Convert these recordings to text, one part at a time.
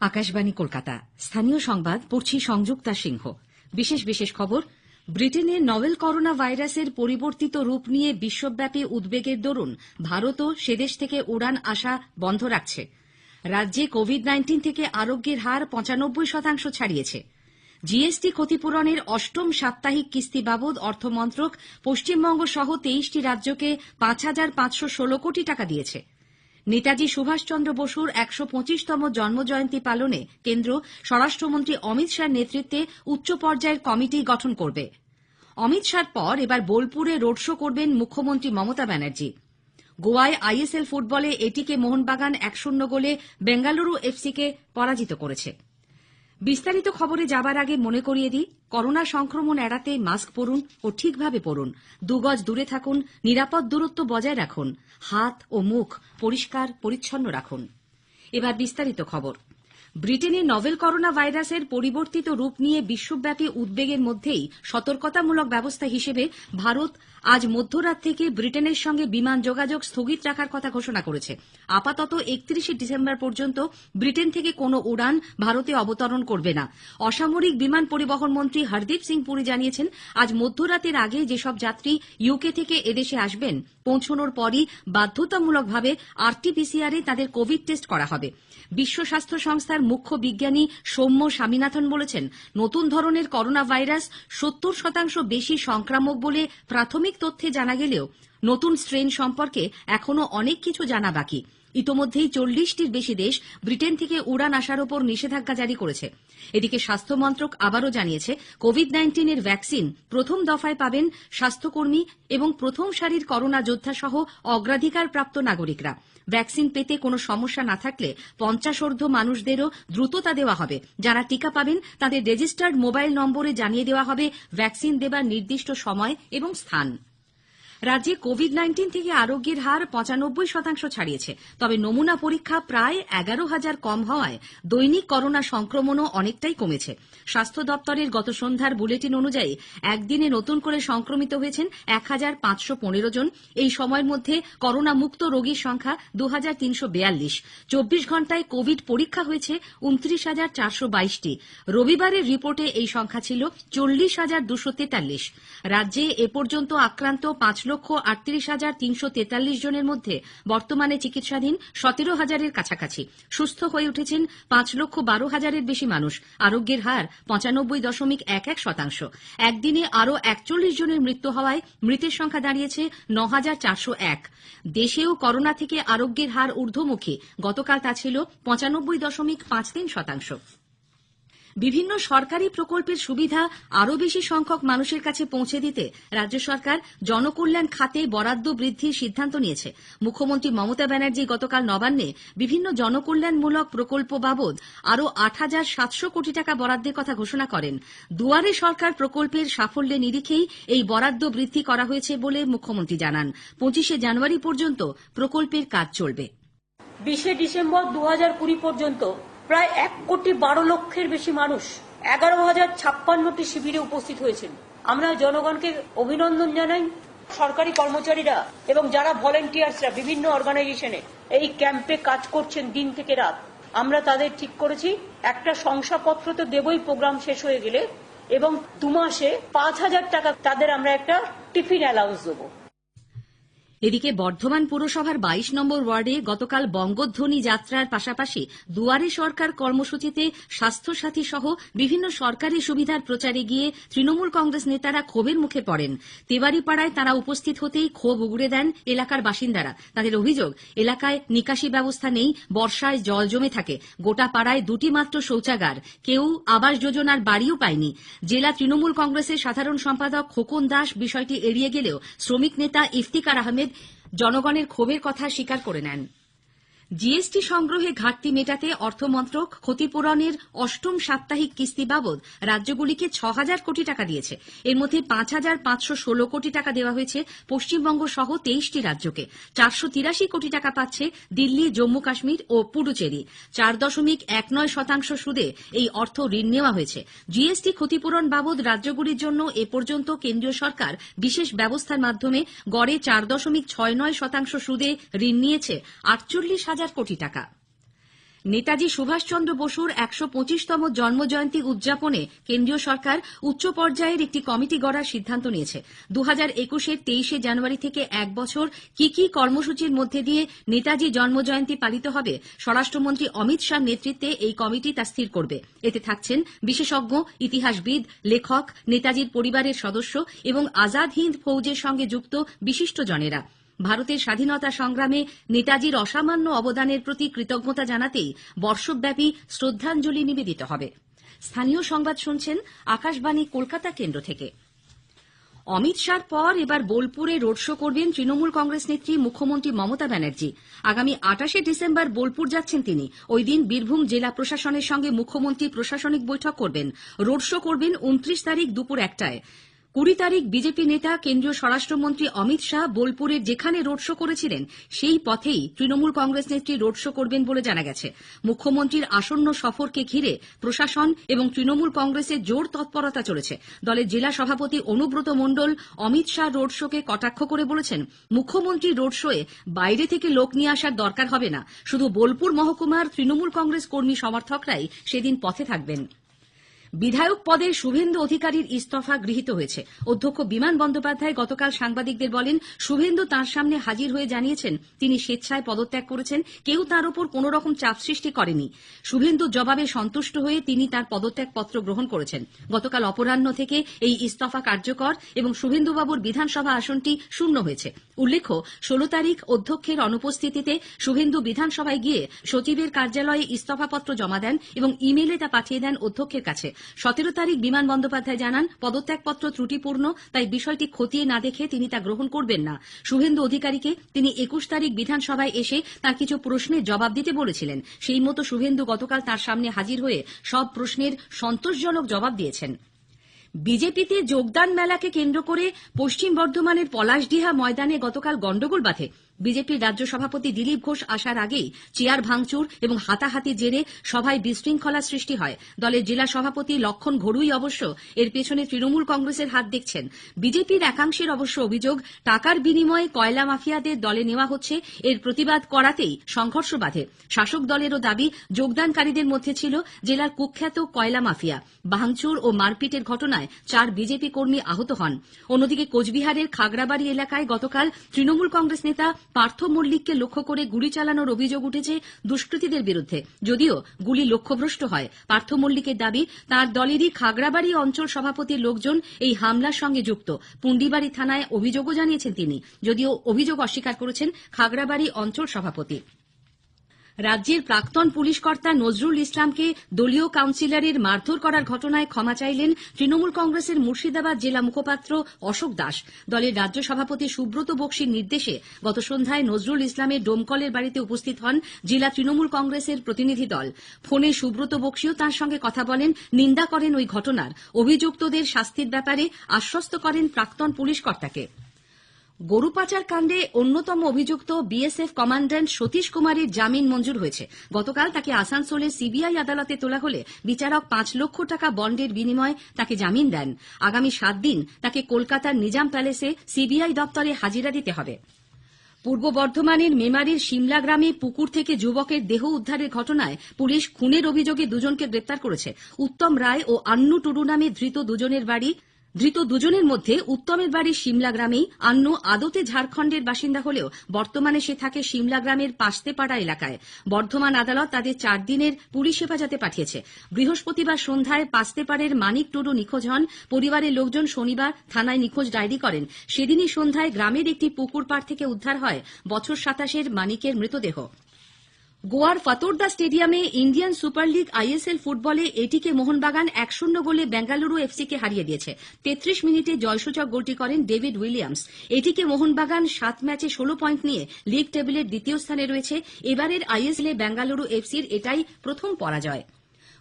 আকাশবাণী, কলকাতা। স্থানীয় সংবাদ, পড়ছি সংযুক্তা সিংহ। বিশেষ বিশেষ খবর ব্রিটেনে নভেল করোনা ভাইরাসের পরিবর্তিত রূপ নিয়ে বিশ্বব্যাপী উদ্বেগের দরুন ভারতও সেদেশ থেকে উড়ান আসা বন্ধ রাখছে। রাজ্যে কোভিড নাইন্টিন থেকে আরোগ্যের হার পঁচানব্বই শতাংশ ছাড়িয়েছে। জিএসটি ক্ষতিপূরণের অষ্টম সাপ্তাহিক কিস্তি বাবদ অর্থমন্ত্রক পশ্চিমবঙ্গ সহ তেইশটি রাজ্যকে পাঁচ হাজার পাঁচশো ষোলো কোটি টাকা দিয়েছে। নেতাজি সুভাষচন্দ্র বসুর একশো পঁচিশতম জন্মজয়ন্তী পালনে কেন্দ্র স্বরাষ্ট্রমন্ত্রী অমিত শাহর নেতৃত্বে উচ্চ পর্যায়ের কমিটি গঠন করবে। অমিত শাহর পর এবার বোলপুরে রোড শো করবেন মুখ্যমন্ত্রী মমতা ব্যানার্জি। গোয়ায় আইএসএল ফুটবলে এটিকে মোহনবাগান এক শূন্য গোলে বেঙ্গালুরু এফসিকে পরাজিত করেছে। বিস্তারিত খবরে যাবার আগে মনে করিয়ে দিই, করোনা সংক্রমণ এড়াতে মাস্ক পরুন ও ঠিকভাবে পরুন। দুগজ দূরে থাকুন, নিরাপদ দূরত্ব বজায় রাখুন। হাত ও মুখ পরিষ্কার, পরিচ্ছন্ন রাখুন। এবার বিস্তারিত খবর। ব্রিটেনে নভেল করোনা ভাইরাসের পরিবর্তিত রূপ নিয়ে বিশ্বব্যাপী উদ্বেগের মধ্যেই সতর্কতামূলক ব্যবস্থা হিসেবে ভারত আজ মধ্যরাত থেকে ব্রিটেনের সঙ্গে বিমান যোগাযোগ স্থগিত রাখার কথা ঘোষণা করেছে। আপাতত একত্রিশে ডিসেম্বর পর্যন্ত ব্রিটেন থেকে কোনো উড়ান ভারতে অবতরণ করবে না। অসামরিক বিমান পরিবহন মন্ত্রী হরদীপ সিং পুরী জানিয়েছেন, আজ মধ্যরাতের আগে যেসব যাত্রী ইউকে থেকে এদেশে আসবেন, পৌঁছনোর পরই বাধ্যতামূলকভাবে আরটিপিসিআর তাদের কোভিড টেস্ট করা হবে। বিশ্ব স্বাস্থ্য সংস্থার মুখ্য বিজ্ঞানী সৌম্য স্বামীনাথন বলেছেন, নতুন ধরনের করোনা ভাইরাস সত্তর শতাংশ বেশি সংক্রামক বলে প্রাথমিক তথ্যে জানা গেলেও নতুন স্ট্রেন সম্পর্কে এখনও অনেক কিছু জানা বাকি। ইতোমধ্যেই চল্লিশটির বেশি দেশ ব্রিটেন থেকে উড়ান আসার ওপর নিষেধাজ্ঞা জারি করেছে। এদিকে স্বাস্থ্য মন্ত্রক আবারও জানিয়েছে কোভিড নাইন্টিনের ভ্যাকসিন প্রথম দফায় পাবেন স্বাস্থ্যকর্মী এবং প্রথম সারির করোনা যোদ্ধা সহ অগ্রাধিকারপ্রাপ্ত নাগরিকরা। ভ্যাকসিন পেতে কোনো সমস্যা না থাকলে পঞ্চাশোর্ধ্ব মানুষদেরও দ্রুততা দেওয়া হবে। যারা টিকা পাবেন, তাদের রেজিস্টার্ড মোবাইল নম্বরে জানিয়ে দেওয়া হবে ভ্যাকসিন দেবার নির্দিষ্ট সময় এবং স্থান। রাজ্যে কোভিড নাইন্টিন থেকে আরোগ্যের হার পঁচানব্বই শতাংশ ছাড়িয়েছে। তবে নমুনা পরীক্ষা প্রায় এগারো হাজার কম হওয়ায় দৈনিক করোনা সংক্রমণও অনেকটাই কমেছে। স্বাস্থ্য দপ্তরের গত সন্ধ্যার বুলেটিন অনুযায়ী একদিনে নতুন করে সংক্রমিত হয়েছেন এক হাজার পাঁচশো পনেরো জন। এই সময়ের মধ্যে করোনা মুক্ত রোগীর সংখ্যা দু হাজার তিনশো বেয়াল্লিশ। চব্বিশ ঘন্টায় কোভিড পরীক্ষা হয়েছে উনত্রিশ হাজার চারশো বাইশটি। রবিবারের রিপোর্টে এই সংখ্যা ছিল চল্লিশ হাজার দুশো তেতাল্লিশ। রাজ্যে এ পর্যন্ত আক্রান্ত পাঁচ লক্ষ আটত্রিশ হাজার তিনশো তেতাল্লিশ জনের মধ্যে বর্তমানে চিকিৎসাধীন সতেরো হাজারের কাছাকাছি। সুস্থ হয়ে উঠেছেন পাঁচ লক্ষ বারো হাজারের বেশি মানুষ। আরোগ্যের হার পঁচানব্বই দশমিক এক এক শতাংশ। একদিনে আরও একচল্লিশ জনের মৃত্যু হওয়ায় মৃতের সংখ্যা দাঁড়িয়েছে ন হাজার চারশো এক। দেশেও করোনা থেকে আরোগ্যের হার ঊর্ধ্বমুখী। গতকাল তা ছিল পঁচানব্বই দশমিক পাঁচ তিন শতাংশ। বিভিন্ন সরকারি প্রকল্পের সুবিধা আরও বেশি সংখ্যক মানুষের কাছে পৌঁছে দিতে রাজ্য সরকার জনকল্যাণ খাতে বরাদ্দ বৃদ্ধির সিদ্ধান্ত নিয়েছে। মুখ্যমন্ত্রী মমতা ব্যানার্জি গতকাল নবান্নে বিভিন্ন জনকল্যাণমূলক প্রকল্প বাবদ আরও আট হাজার সাতশো কোটি টাকা বরাদ্দের কথা ঘোষণা করেন। দুয়ারে সরকার প্রকল্পের সাফল্যের নিরিখেই এই বরাদ্দ বৃদ্ধি করা হয়েছে বলে মুখ্যমন্ত্রী জানান। পঁচিশে জানুয়ারি পর্যন্ত প্রকল্পের কাজ চলবে। বিশে ডিসেম্বর দু হাজার কুড়ি পর্যন্ত প্রায় এক কোটি বারো লক্ষের বেশি মানুষ এগারো হাজার ছাপ্পান্নটি শিবিরে উপস্থিত হয়েছেন। আমরা জনগণকে অভিনন্দন জানাই। সরকারি কর্মচারীরা এবং যারা ভলেন্টিয়ার্সরা বিভিন্ন অর্গানাইজেশনে এই ক্যাম্পে কাজ করছেন দিন থেকে রাত, আমরা তাদের ঠিক করেছি। একটা শংসাপত্র তো দেবই প্রোগ্রাম শেষ হয়ে গেলে এবং দু মাসে পাঁচ হাজার টাকা তাদের আমরা একটা টিফিন অ্যালাউন্স দেবো। এদিকে বর্ধমান পুরসভার বাইশ নম্বর ওয়ার্ডে গতকাল বঙ্গধ্বনি যাত্রার পাশাপাশি দুয়ারে সরকার কর্মসূচিতে স্বাস্থ্যসাথী সহ বিভিন্ন সরকারি সুবিধার প্রচারে গিয়ে তৃণমূল কংগ্রেস নেতারা ক্ষোভের মুখে পড়েন। তেবাড়িপাড়ায় তারা উপস্থিত হতেই ক্ষোভ উগড়ে দেন এলাকার বাসিন্দারা। তাদের অভিযোগ, এলাকায় নিকাশি ব্যবস্থা নেই, বর্ষায় জল জমে থাকে। গোটা পাড়ায় দুটি মাত্র শৌচাগার। কেউ আবাস যোজনার বাড়িও পায়নি। জেলা তৃণমূল কংগ্রেসের সাধারণ সম্পাদক খোকন দাস বিষয়টি এড়িয়ে গেলেও শ্রমিক নেতা ইফতিকার আহমেদ জনগণের ক্ষোভের কথা স্বীকার করে নেন। জিএসটি সংগ্রহে ঘাটতি মেটাতে অর্থমন্ত্রক ক্ষতিপূরণের অষ্টম সাপ্তাহিক কিস্তি বাবদ রাজ্যগুলিকে ছ হাজার কোটি টাকা দিয়েছে। এর মধ্যে পাঁচ হাজার পাঁচশো ষোলো কোটি টাকা দেওয়া হয়েছে পশ্চিমবঙ্গ সহ তেইশটি রাজ্যকে। চারশো তিরাশি কোটি টাকা পাচ্ছে দিল্লি, জম্মু কাশ্মীর ও পুডুচেরি। চার দশমিক এক নয় শতাংশ সুদে এই অর্থ ঋণ নেওয়া হয়েছে। জিএসটি ক্ষতিপূরণ বাবদ রাজ্যগুলির জন্য এ পর্যন্ত কেন্দ্রীয় সরকার বিশেষ ব্যবস্থার মাধ্যমে গড়ে চার দশমিক ছয় নয় শতাংশ সুদে ঋণ নিয়েছে আটচল্লিশ হাজার কোটি টাকা। নেতাজি সুভাষচন্দ্র বসুর একশো পঁচিশতম জন্মজয়ন্তী উদযাপনে কেন্দ্রীয় সরকার উচ্চ পর্যায়ের একটি কমিটি গড়ার সিদ্ধান্ত নিয়েছে। দু হাজার একুশের তেইশে জানুয়ারি থেকে এক বছর কি কি কর্মসূচির মধ্যে দিয়ে নেতাজি জন্মজয়ন্তী পালিত হবে, স্বরাষ্ট্রমন্ত্রী অমিত শাহ নেতৃত্বে এই কমিটি তা স্থির করবে। এতে থাকছেন বিশেষজ্ঞ, ইতিহাসবিদ, লেখক, নেতাজির পরিবারের সদস্য এবং আজাদ হিন্দ ফৌজের সঙ্গে যুক্ত বিশিষ্টজনেরা। ভারতের স্বাধীনতা সংগ্রামে নেতাজির অসামান্য অবদানের প্রতি কৃতজ্ঞতা জানাতেই বর্ষব্যাপী শ্রদ্ধাঞ্জলি নিবেদিত হবে। স্থানীয় সংবাদ শুনছেন আকাশবাণী কলকাতা কেন্দ্র থেকে। অমিত শাহর পর এবার বোলপুরে রোড শো করবেন তৃণমূল কংগ্রেস নেত্রী মুখ্যমন্ত্রী মমতা ব্যানার্জি। আগামী আটাশে ডিসেম্বর বোলপুর যাচ্ছেন তিনি। ওই দিন বীরভূম জেলা প্রশাসনের সঙ্গে মুখ্যমন্ত্রী প্রশাসনিক বৈঠক করবেন। রোড শো করবেন উনত্রিশ তারিখ দুপুর একটায়। কুড়ি তারিখ বিজেপি নেতা, কেন্দ্রীয় স্বরাষ্ট্রমন্ত্রী অমিত শাহ বোলপুরের যেখানে রোড শো করেছিলেন, সেই পথেই তৃণমূল কংগ্রেস নেত্রী রোড শো করবেন বলে জানা গেছে। মুখ্যমন্ত্রীর আসন্ন সফরকে ঘিরে প্রশাসন এবং তৃণমূল কংগ্রেসের জোর তৎপরতা চলেছে। দলের জেলা সভাপতি অনুব্রত মণ্ডল অমিত শাহ রোড শোকে কটাক্ষ করে বলেছেন, মুখ্যমন্ত্রী রোড শোয়ে বাইরে থেকে লোক নিয়ে আসার দরকার হবে না। শুধু বোলপুর মহকুমার তৃণমূল কংগ্রেস কর্মী সমর্থকরাই সেদিন পথে থাকবেন। বিধায়ক পদে শুভেন্দু অধিকারীর ইস্তফা গৃহীত হয়েছে। অধ্যক্ষ বিমান বন্দ্যোপাধ্যায় গতকাল সাংবাদিকদের বলেন, শুভেন্দু তাঁর সামনে হাজির হয়ে জানিয়েছেন, তিনি স্বেচ্ছায় পদত্যাগ করেছেন, কেউ তার ওপর কোনো রকম চাপ সৃষ্টি করেনি। শুভেন্দুর জবাবে সন্তুষ্ট হয়ে তিনি তার পদত্যাগ পত্র গ্রহণ করেছেন। গতকাল অপরাহ্ন থেকে এই ইস্তফা কার্যকর এবং শুভেন্দুবাবুর বিধানসভা আসনটি শূন্য হয়েছে। উল্লেখ্য, ষোলো তারিখ অধ্যক্ষের অনুপস্থিতিতে শুভেন্দু বিধানসভায় গিয়ে সচিবের কার্যালয়ে ইস্তফাপত্র জমা দেন এবং ইমেলে তা পাঠিয়ে দেন অধ্যক্ষের কাছে। সতেরো তারিখ বিমান বন্দ্যোপাধ্যায় জানান, পদত্যাগপত্র ত্রুটিপূর্ণ, তাই বিষয়টি খতিয়ে না দেখে তিনি তা গ্রহণ করবেন না। শুভেন্দু অধিকারীকে তিনি একুশ তারিখ বিধানসভায় এসে তার কিছু প্রশ্নের জবাব দিতে বলেছিলেন। সেই মতো শুভেন্দু গতকাল তার সামনে হাজির হয়ে সব প্রশ্নের সন্তোষজনক জবাব দিয়েছেন। বিজেপিতে যোগদান মেলাকে কেন্দ্র করে পশ্চিম বর্ধমানের পলাশডিহা ময়দানে গতকাল গন্ডগোল বাধে। বিজেপির রাজ্য সভাপতি দিলীপ ঘোষ আসার আগেই চেয়ার ভাঙচুর এবং হাতাহাতি জেরে সভায় বিশৃঙ্খলা সৃষ্টি হয়। দলের জেলা সভাপতি লক্ষণ ঘড়ুই অবশ্য এর পেছনে তৃণমূল কংগ্রেসের হাত দেখছেন। বিজেপির একাংশের অবশ্য অভিযোগ, টাকার বিনিময়ে কয়লা মাফিয়াদের দলে নেওয়া হচ্ছে, এর প্রতিবাদ করাতেই সংঘর্ষ বাধে। শাসক দলেরও দাবি, যোগদানকারীদের মধ্যে ছিল জেলার কুখ্যাত কয়লা মাফিয়া। ভাঙচুর ও মারপিটের ঘটনায় চার বিজেপি কর্মী আহত হন। অন্যদিকে কোচবিহারের খাগড়াবাড়ি এলাকায় গতকাল তৃণমূল কংগ্রেস নেতা পার্থ মল্লিককে লক্ষ্য করে গুলি চালানোর অভিযোগ উঠেছে দুষ্কৃতীদের বিরুদ্ধে। যদিও গুলি লক্ষ্যভ্রষ্ট হয়, পার্থ মল্লিকের দাবি, তার দলেরই খাগড়াবাড়ি অঞ্চল সভাপতির লোকজন এই হামলার সঙ্গে যুক্ত। পুন্ডিবাড়ি থানায় অভিযোগও জানিয়েছেন তিনি। যদিও অভিযোগ অস্বীকার করেছেন খাগড়াবাড়ি অঞ্চল সভাপতি। রাজ্যের প্রাক্তন পুলিশ কর্তা নজরুল ইসলামকে দলীয় কাউন্সিলরের মারধর করার ঘটনায় ক্ষমা চাইলেন তৃণমূল কংগ্রেসের মুর্শিদাবাদ জেলা মুখপাত্র অশোক দাস। দলের রাজ্য সভাপতি সুব্রত বক্সির নির্দেশে গত সন্ধ্যায় নজরুল ইসলামের ডোমকলের বাড়িতে উপস্থিত হন জেলা তৃণমূল কংগ্রেসের প্রতিনিধি দল। ফোনে সুব্রত বক্সিও তাঁর সঙ্গে কথা বলেন, নিন্দা করেন ওই ঘটনার। অভিযুক্তদের শাস্তির ব্যাপারে আশ্বস্ত করেন প্রাক্তন পুলিশ কর্তাকে গরু পাচার কাণ্ডে অন্যতম অভিযুক্ত বিএসএফ কমান্ড্যান্ট সতীশ কুমারের জামিন মঞ্জুর হয়েছে। গতকাল তাকে আসানসোলের সিবিআই আদালতে তোলা হলে বিচারক পাঁচ লক্ষ টাকা বন্ডের বিনিময়ে তাকে জামিন দেন। আগামী সাত দিন তাকে কলকাতার নিজাম প্যালেসে সিবিআই দপ্তরে হাজিরা দিতে হবে। পূর্ব বর্ধমানের মেমারির সিমলা গ্রামে পুকুর থেকে যুবকের দেহ উদ্ধারের ঘটনায় পুলিশ খুনের অভিযোগে দুজনকে গ্রেপ্তার করেছে। উত্তম রায় ও আন্নু টুডু নামে ধৃত দুজনের বাড়ি ধৃত দুজনের মধ্যে উত্তমের বাড়ি সিমলা গ্রামেই আন্নু আদতে ঝাড়খণ্ডের বাসিন্দা হলেও বর্তমানে সে থাকে সিমলা গ্রামের পাশতেপাড়া এলাকায়। বর্ধমান আদালত তাদের চার দিনের পুলিশ হেফাজতে পাঠিয়েছে। বৃহস্পতিবার সন্ধ্যায় পাশতেপাড়ের মানিক টুডু নিখোঁজ হন। পরিবারের লোকজন শনিবার থানায় নিখোঁজ ডায়েরি করেন। সেদিনই সন্ধ্যায় গ্রামের একটি পুকুর পাড় থেকে উদ্ধার হয় বছর সাতাশের মানিকের মৃতদেহ। গোয়ার ফাতোরদা স্টেডিয়ামে ইন্ডিয়ান সুপার লিগ আইএসএল ফুটবলে এটিকে মোহনবাগান এক শূন্য গোলে বেঙ্গালুরু এফসিকে হারিয়ে দিয়েছে। তেত্রিশ মিনিটে জয়সূচক গোলটি করেন ডেভিড উইলিয়ামস। এটিকে মোহনবাগান সাত ম্যাচে ষোলো পয়েন্ট নিয়ে লিগ টেবিলের দ্বিতীয় স্থানে রয়েছে। এবারের আইএসএল বেঙ্গালুরু এফসির এটাই প্রথম পরাজয়।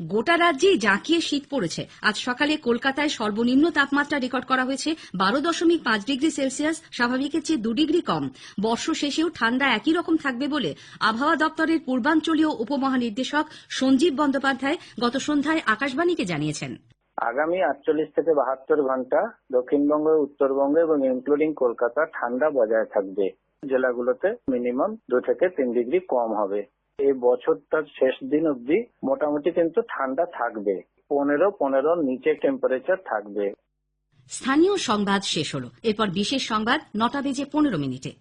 গোটা রাজ্যেই জাঁকিয়ে শীত পড়েছে। আজ সকালে কলকাতায় সর্বনিম্ন তাপমাত্রা রেকর্ড করা হয়েছে। বারো দশমিক পাঁচ ডিগ্রি সেলসিয়াস, স্বাভাবিকের চেয়ে দু ডিগ্রি কম। বর্ষ শেষেও ঠান্ডা একই রকম থাকবে বলে আবহাওয়া দপ্তরের পূর্বাঞ্চলীয় উপমহানির্দেশক সঞ্জীব বন্দ্যোপাধ্যায় গত সন্ধ্যায় আকাশবাণীকে জানিয়েছেন। আগামী আটচল্লিশ থেকে বাহাত্তর ঘণ্টা দক্ষিণবঙ্গ, উত্তরবঙ্গ এবং ইনক্লুডিং কলকাতা ঠান্ডা বজায় থাকবে। জেলাগুলোতে মিনিমাম দু থেকে তিন ডিগ্রি কম হবে। এই বছরটার শেষ দিন অবধি মোটামুটি কিন্তু ঠান্ডা থাকবে। পনেরো পনেরো নিচে টেম্পারেচার থাকবে। স্থানীয় সংবাদ শেষ হলো। এরপর বিশেষ সংবাদ নটা বেজে পনেরো মিনিটে।